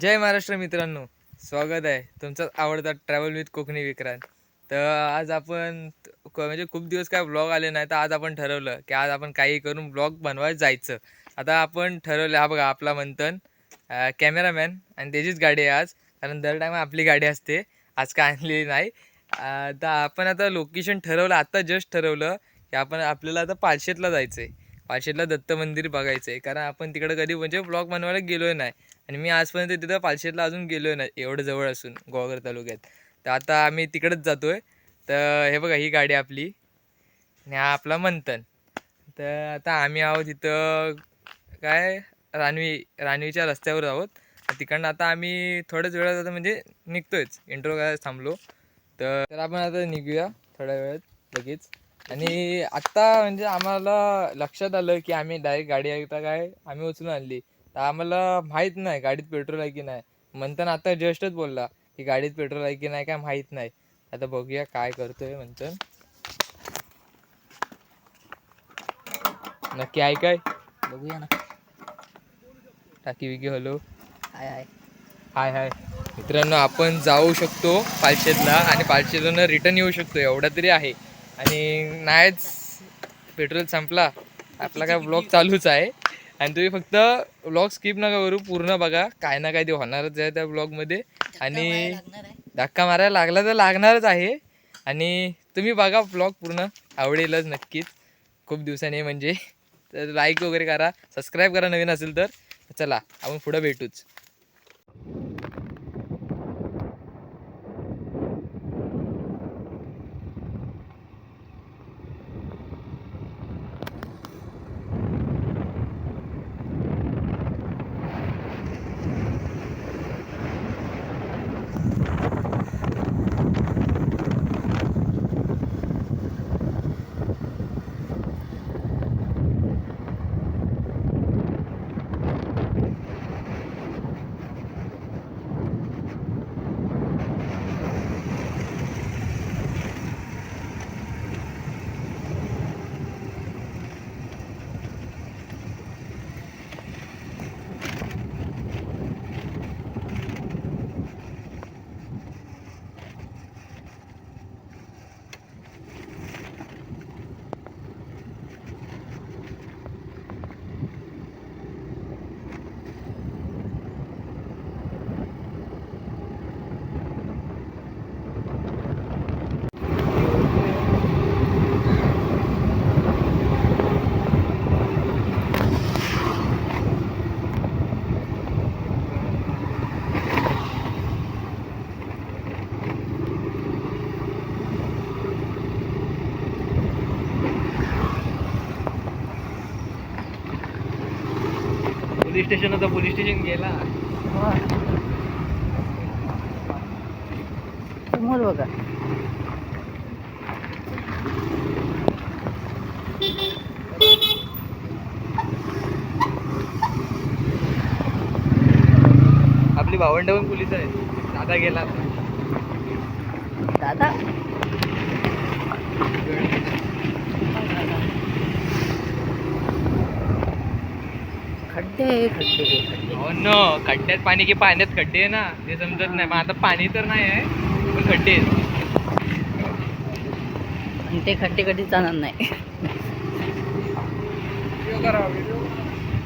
जय महाराष्ट्र मित्रांनो. स्वागत आहे तुमचा आवडता ट्रॅव्हल विथ कोकणी विक्रांत. तर आज आपण क- म्हणजे खूप दिवस काय ब्लॉग आले नाही तर आज आपण ठरवलं की आज आपण काही करून ब्लॉग बनवायला जायचं. आता आपण ठरवलं हा बघा आपला मंथन कॅमेरामॅन आणि त्याचीच गाडी आहे आज. कारण दर टाईम आपली गाडी असते आज काय आणलेली नाही. तर आपण आता लोकेशन ठरवलं आत्ता जस्ट ठरवलं की आपण आपल्याला आता पालशेतला जायचं आहे पालशेतला दत्त मंदिर बघायचं आहे कारण आपण तिकडं कधी म्हणजे ब्लॉग बनवायला गेलोय नाही. आणि मी आजपर्यंत तिथं पालशेतला अजून गेलोय नाही एवढं जवळ असून गोवागर तालुक्यात. तर आता आम्ही तिकडंच जातो आहे तर हे बघा ही गाडी आपली. आणि हा आपला मंथन. तर आता आम्ही आहोत इथं काय रानवी रानवीच्या रस्त्यावर आहोत. तिकडनं आता आम्ही थोड्याच वेळात आता म्हणजे निघतोयच. इंट्रो करायला थांबलो. तर आपण आता निघूया थोड्या वेळात लगेच. आणि आत्ता म्हणजे आम्हाला लक्षात आलं की आम्ही डायरेक्ट गाडी एकदा काय आम्ही उचलून आणली. तर आम्हाला माहीत नाही गाडीत पेट्रोल आहे की नाही. म्हणताना आता जस्टच बोलला की गाडीत पेट्रोल आहे की नाही काय माहीत नाही. आता बघूया काय करतोय म्हणतं नक्की आहे काय? बघूया ना. टाकी विकी हॅलो हाय हाय. हाय हाय. मित्रांनो आपण जाऊ शकतो पालशेतला आणि पालशेतला रिटर्न येऊ शकतो एवढा तरी आहे. आणि नाहीच पेट्रोल संपला. आपला काय ब्लॉग चालूच आहे. आणि तुम्ही फक्त ब्लॉग स्किप नका करू पूर्ण बघा. काय ना काय ते होणारच आहे त्या ब्लॉगमध्ये आणि धक्का मारायला लागला तर लागणारच आहे. आणि तुम्ही बघा ब्लॉग पूर्ण. आवडेलच नक्कीच. खूप दिवसांनी म्हणजे. तर लाईक वगैरे करा. सबस्क्राईब करा नवीन असेल तर. चला आपण पुढं भेटूच. पोलीस स्टेशन होतं पोलीस स्टेशन गेला. समोर बघा. आपली भावंड पण पोलीस आहे दादा गेला. दादा. खड्डे हो न खड्ड्यात पाणी की पाण्यात खड्डे आहे ना ते समजत नाही. मग आता पाणी तर नाही आहे पण खड्डे आहेत. आणि ते खड्डे कधीच जाणार नाही.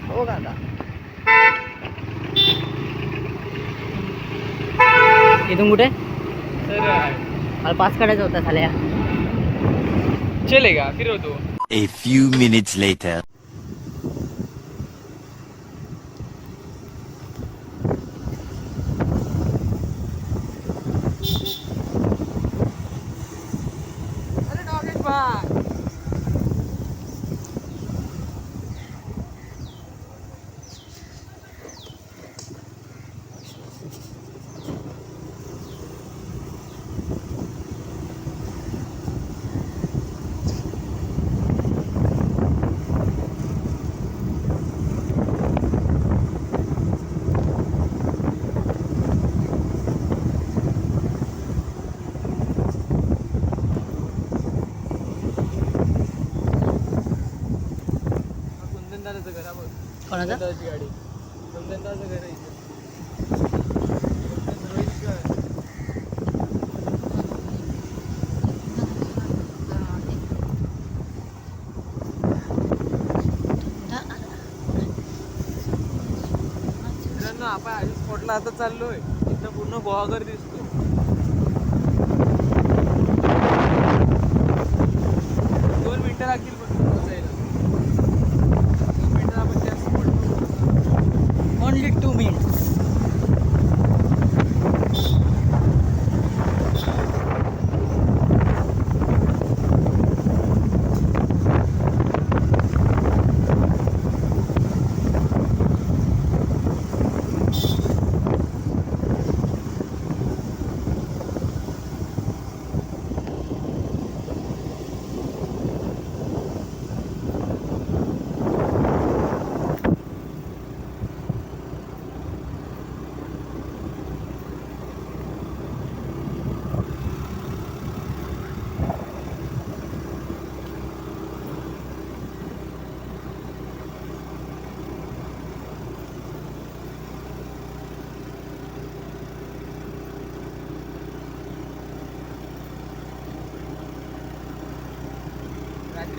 हो दादा. इथून कुठे? तर मला पास काढायचा होता झाल्या. चलेगा फिरवतो A few minutes later. कोणाचा? आपण आता चाललोय. इथं पूर्ण गोहागर दिसतो दोन मिनिटं लागतील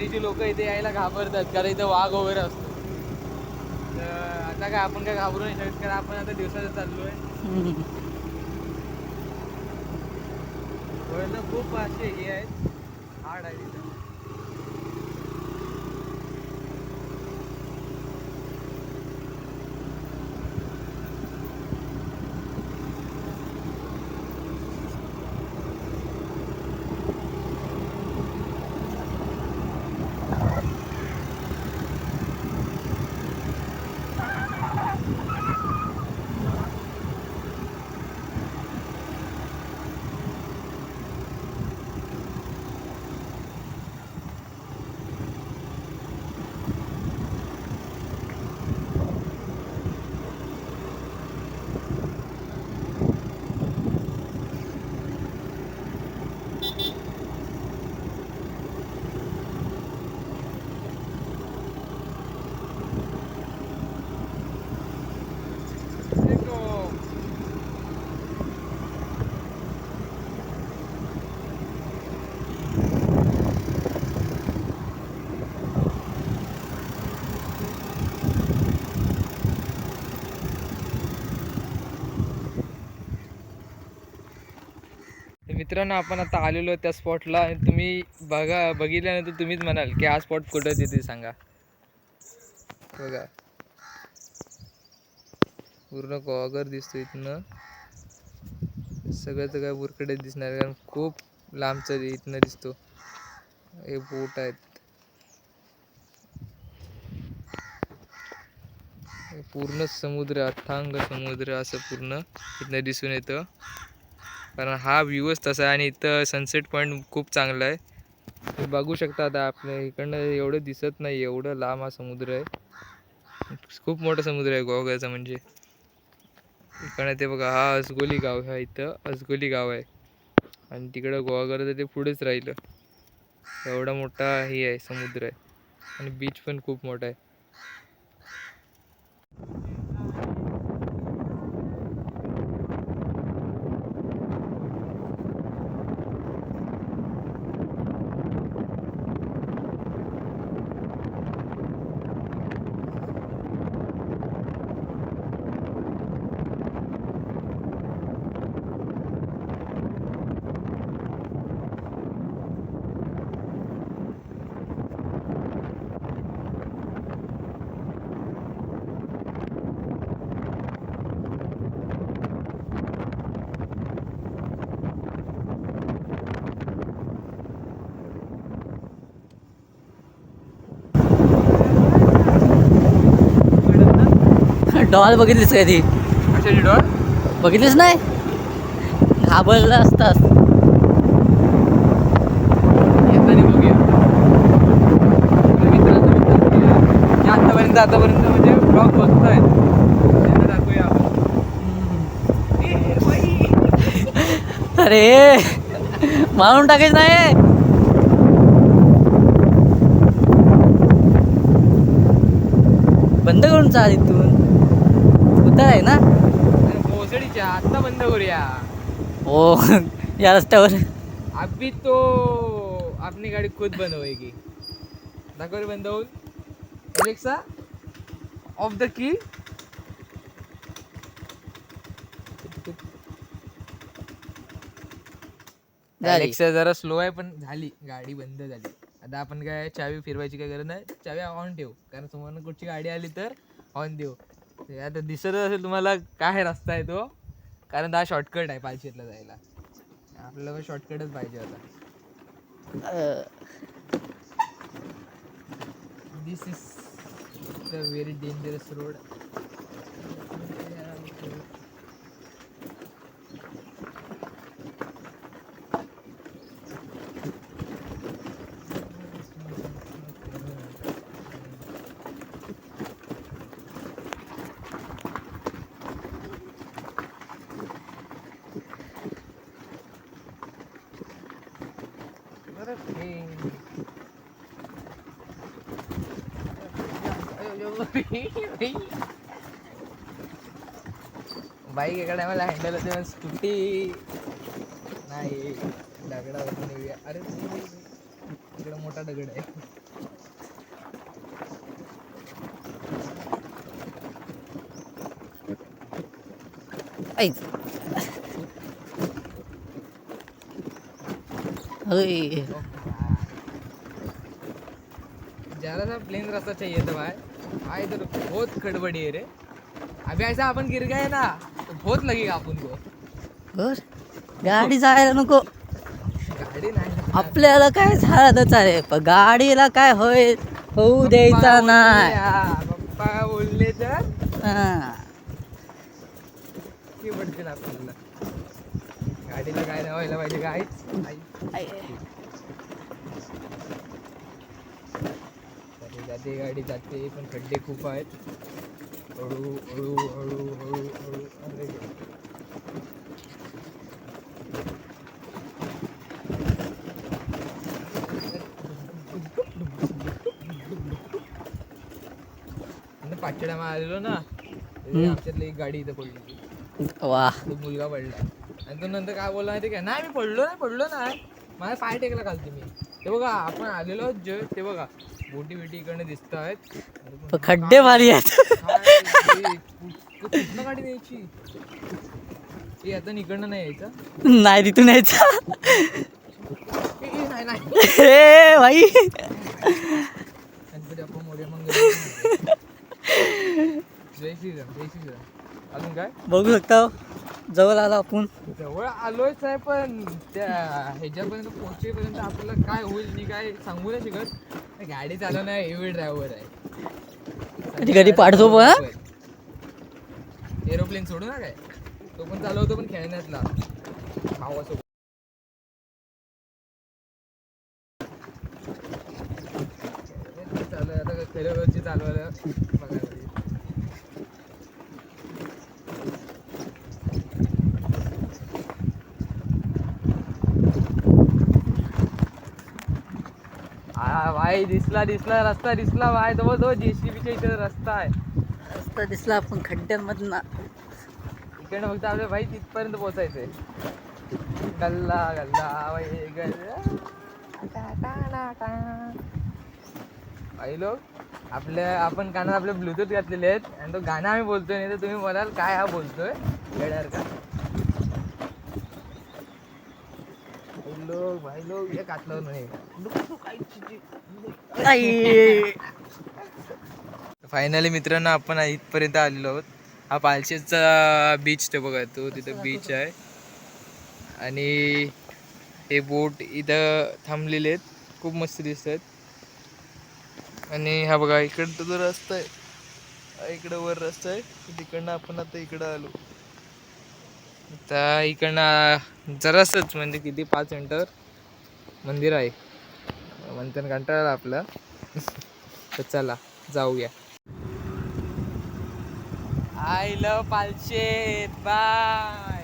रात्रीची लोक इथे यायला घाबरतात कारण इथं वाघ वगैरे असतो. तर आता काय आपण काय घाबरू नाही शकत कारण आपण आता दिवसाचं चाललोय. वळणं खूप असे हे आहेत हार्ड आहे तिथं Perfecto. तर मित्रांनो आपण आता आलेलो त्या स्पॉटला आणि तुम्ही बघा बघितल्यानंतर तुम्हीच म्हणाल की हा स्पॉट कुठं तिथे सांगा. बघा. पूर्ण कॉगर दिसतो इथनं. सगळं तर काय बुरकडे दिसणार कारण खूप लांबचं इथनं दिसतो. हे बोट आहेत. पूर्ण समुद्र अथांग समुद्र असं पूर्ण इथनं दिसून येतं. कारण हा व्ह्यूच तसा आहे आणि इथं सनसेट पॉईंट खूप चांगला आहे. बघू शकता आता आपल्या इकडनं एवढं दिसत नाही एवढं लांब हा समुद्र आहे. खूप मोठा समुद्र आहे गोव्याचा म्हणजे. इकडं ते बघा हा असगोली गाव आहे इथं असगोली गाव आहे. आणि तिकडं गोवागरचं ते पुढेच राहिलं. एवढा मोठा हे आहे समुद्र आहे. आणि बीच पण खूप मोठा आहे. डॉल बघितलीस कधी कशाची डॉल? बघितलीस नाही? घाबरला असतास. आतापर्यंत आतापर्यंत म्हणजे ब्लॉग बघताय. दाखवूया आपण. अरे मारून टाकायचं नाही. बंद करून चाल इथून. आहे ना? भोसडीच्या आत्ता बंद करूया. हो या रस्त्यावर अभी तो आपली गाडी खुद बंद होएगी दाखव रे बंद होऊन अलेक्सा ऑफ द की गाडी. Alexa जरा स्लो आहे पण झाली. गाडी बंद झाली. आता आपण काय चावी फिरवायची काय गरज नाही. चावी ऑन ठेवू. कारण समोर कुठची गाडी आली तर ऑन देऊ ते आता दिसत असेल तुम्हाला काय रस्ता आहे तो. कारण हा शॉर्टकट आहे पालशीतला जायला. आपल्याला शॉर्टकटच पाहिजे होता. This is the very dangerous road bike एका टायमाला हँडल होते स्कूटी नाही नेऊया अरे इकडे मोठा दगड आहे. ज्यादा सा प्लेन रास्ता चाहिए था भाई. भाई इधर बहुत खड़बड़ी है रे. अभी ऐसा अपन गिर गए ना तो बहुत लगेगा अपन को बर गाडी जायला नको. गाडी नाही. आपल्याला काय झालं तर चालेल पण गाडीला काय होय होऊ द्यायचा नाही. बोलले, पप्पा बोलले तर? हा. की पडतील आपल्याला. गाडीला काय नाही व्हायला पाहिजे आई. आई. जाते गाडी जाते पण खड्डे खूप आहेत. हळू हळू हळू हळू हळू अरे आणि पाचड्यामा आलेलो ना आमच्यातली एक गाडी इथं पडली वा. तो मुलगा पडला. आणि तो नंतर काय बोलला माहिती काय नाही मी पडलो नाही पडलो नाही. माझा पाय टेकला खालती मी. ते बघा आपण आलेलो जे ते बघा. बोटी बिटी इकडनं दिसत आहेत. खड्डे भारी आहेत. कुठनं गाडी न्यायची? ए आता इकडनं नाही यायचं? नाही तिथून यायचा. हे भाई. गणपती आपण मोर्या मग जय श्रीराम जय श्रीराम. अजून काय? बघू शकता जवळ आला आपण. जवळ आलोच आहे पण त्या ह्याच्यापर्यंत पोहोचेपर्यंत आपल्याला काय होईल मी काय सांगू नाही शकत. गाडी चालवणार एवढी ड्रायव्हर आहे. कधी कधी पाडतो पण? एरोप्लेन सोडू ना काय? तो पण चालवतो पण खेळण्यातला. भावासोबत. चालू आहे, आता खऱ्यावरची चालवायला बघायला पाहिजे. हा भाई दिसला दिसला रस्ता दिसला भाई. जवळ जवळ जेसीबीच्या इथे रस्ता आहे. रस्ता दिसला आपण खड्ड्यांमधनं. इकडनं फक्त आपल्या भाई तिथपर्यंत पोहोचायचंय. गल्ला गल्ला भाई गल्ला. भाई लोक आपल्या आपण कानात आपले ब्लूटूथ घातलेले आहेत. आणि तो गाणं आम्ही बोलतोय नाही तर तुम्ही म्हणाल काय हा बोलतोय. येड्यार का? भाई लोक भाई एक कातलं नाही आई. फायनली मित्रांनो आपण इथपर्यंत आलेलो आहोत. हा पालशेचा बीच ते बघा तो तिथं बीच आहे. आणि हे बोट इथं थांबलेले आहेत. खूप मस्त दिसत आहेत आणि हा बघा इकडं जो रस्ता आहे हा इकडं वर रस्ता आहे. तिकडनं आपण आता इकडं आलो. आता इकडनं जरासंच म्हणजे किती पाच मिनटं मंदिर आहे. मंथन कंटाळा आपला. तर चला जाऊया. I love Palshet bye.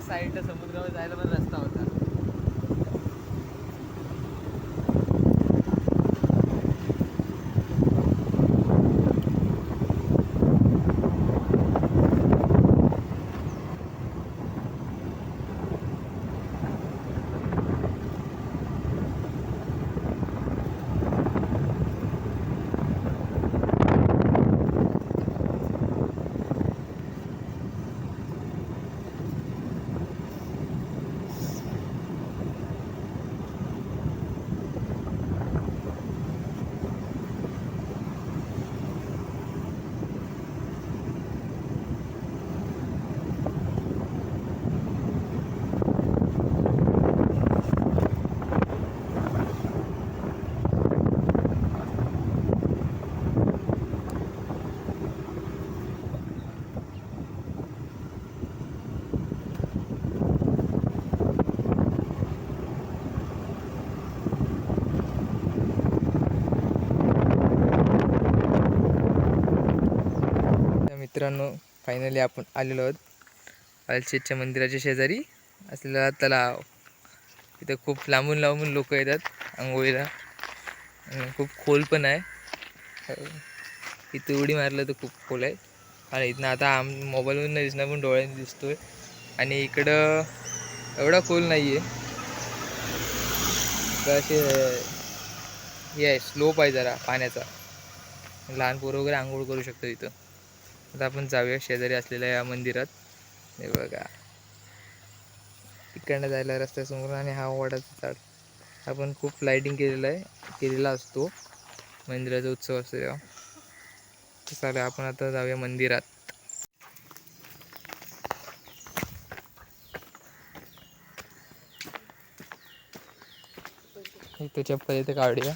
साईडला समुद्रावर जायला पण रस्ता होता. मित्रांनो फायनली आपण आलेलो आहोत. अलशेदच्या मंदिराच्या शेजारी असलेला तलाव. इथं खूप लांबून लांबून लोक येतात आंघोळीला. खूप खोल पण आहे. इथं उडी मारलं तर खूप खोल आहे. आणि इथनं आता आम मोबाईलवरून नाही दिसणार पण डोळ्याने आहे आणि इकडं एवढा खोल नाही आहे असे हे आहे स्लोप आहे जरा पाण्याचा. लहान पोरं वगैरे आंघोळ करू शकतो इथं. आता आपण जाऊया शेजारी असलेल्या या मंदिरात. हे बघा. तिकडनं जायला रस्त्यासमोर आणि हा वडाचा झाड आपण खूप लाईटिंग केलेलं आहे. केलेला असतो. मंदिराचा उत्सव असतो तेव्हा चालेल आपण आता जाऊया मंदिरात. त्याच्या चप्पल काढूया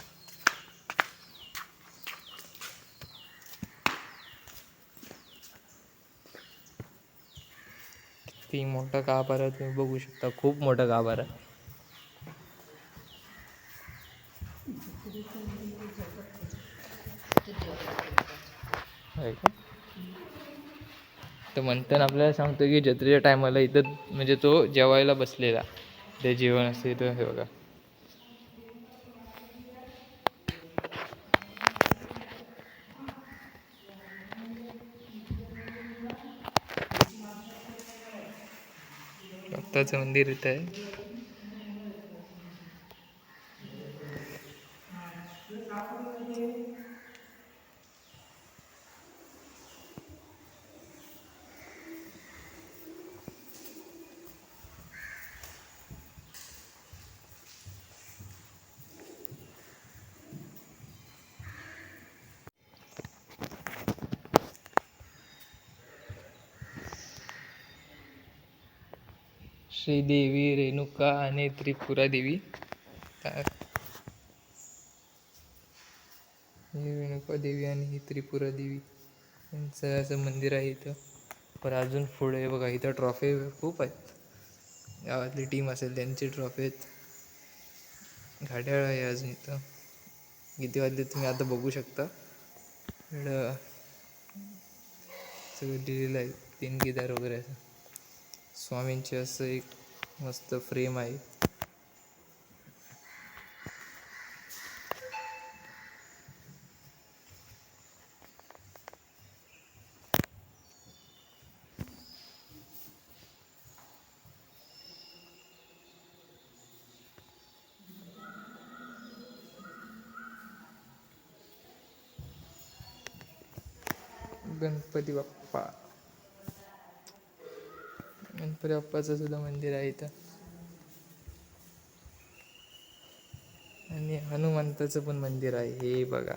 किती मोठं का आहे तुम्ही बघू शकता. खूप मोठा का आहे आहे का? तर म्हणताना आपल्याला सांगतो की जत्रेच्या टायमाला इथं म्हणजे तो जेवायला बसलेला. ते जेवण असते इथं हे बघा. दत्ताचं मंदिर श्रीदेवी रेणुका आणि त्रिपुरा देवी. रेणुका देवी आणि ही त्रिपुरा देवी यांचं असं मंदिर आहे इथं. पण अजून पुढे बघा इथं ट्रॉफी खूप आहेत. गावातली टीम असेल त्यांची ट्रॉफी आहेत. घाट्याळ आहे अजून इथं. किती वाजले तुम्ही आता बघू शकता. सगळं लिहिलेलं आहे तीन गिदार वगैरे असं. स्वामींचे असं एक मस्त फ्रेम आहे गणपती बाप्पा गणपती सुद्धा मंदिर आहे इथं. आणि हनुमंताचं पण मंदिर आहे हे बघा.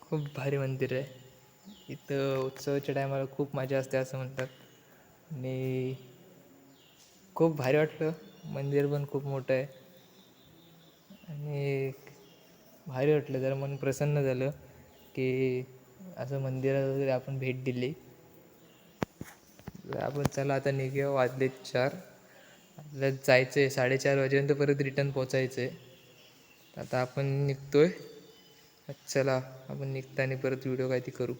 खूप भारी मंदिर आहे. तर उत्सवाच्या टायमाला खूप मजा असते असं म्हणतात. आणि खूप भारी वाटलं. मंदिर पण खूप मोठं आहे. आणि भारी वाटलं. जरा मन प्रसन्न झालं की असं मंदिरात वगैरे आपण भेट दिली. आपण चला आता निघूया. वाजले चार. आपल्याला जायचं आहे. साडेचार वाजेपर्यंत परत रिटर्न पोचायचं आहे. आता आपण निघतो आहे चला. आपण निघताना परत व्हिडिओ काय ती करू.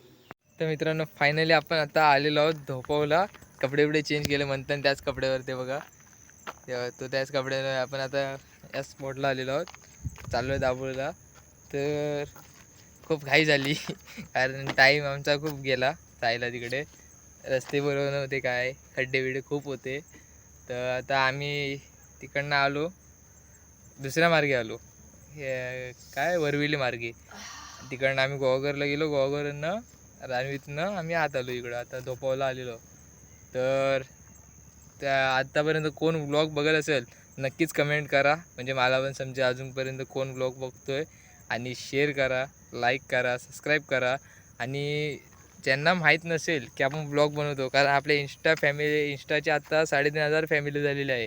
तर मित्रांनो फायनली आपण आता आलेलो आहोत धोपवला. कपडे बिपडे चेंज केले म्हणतात त्याच कपड्यावर ते बघा. तेव्हा तो त्याच कपड्यावर आपण आता या स्पॉटला आलेलो आहोत. चाललो आहे दाबोळला तर खूप घाई झाली कारण टाईम आमचा खूप गेला जायला तिकडे. रस्ते बरोबर नव्हते काय खड्डे बिड्डे खूप होते. तर आता आम्ही तिकडनं आलो दुसऱ्या मार्गे आलो. हे काय वरविली मार्गे. तिकडनं आम्ही गोवाघरला गेलो. गोवाघरनं रानवीतनं आम्ही आत आलो इकडं. आता धोपावला आलेलो. तर त्या आत्तापर्यंत कोण ब्लॉग बघत असेल नक्कीच कमेंट करा. म्हणजे मला पण समजे अजूनपर्यंत कोण ब्लॉग बघतो आहे आणि शेअर करा लाईक करा सबस्क्राईब करा. आणि ज्यांना माहीत नसेल की आपण ब्लॉग बनवतो कारण आपल्या इंस्टा फॅमिली इंस्टाचे आत्ता साडेतीन हजार फॅमिली झालेली आहे.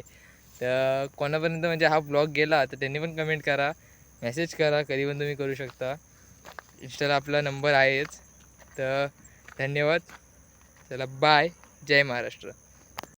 तर कोणापर्यंत म्हणजे हा ब्लॉग गेला तर त्यांनी पण कमेंट करा. मेसेज करा कधी पण तुम्ही करू शकता. इंस्टाला आपला नंबर आहेच. तर धन्यवाद. चला बाय जय महाराष्ट्र.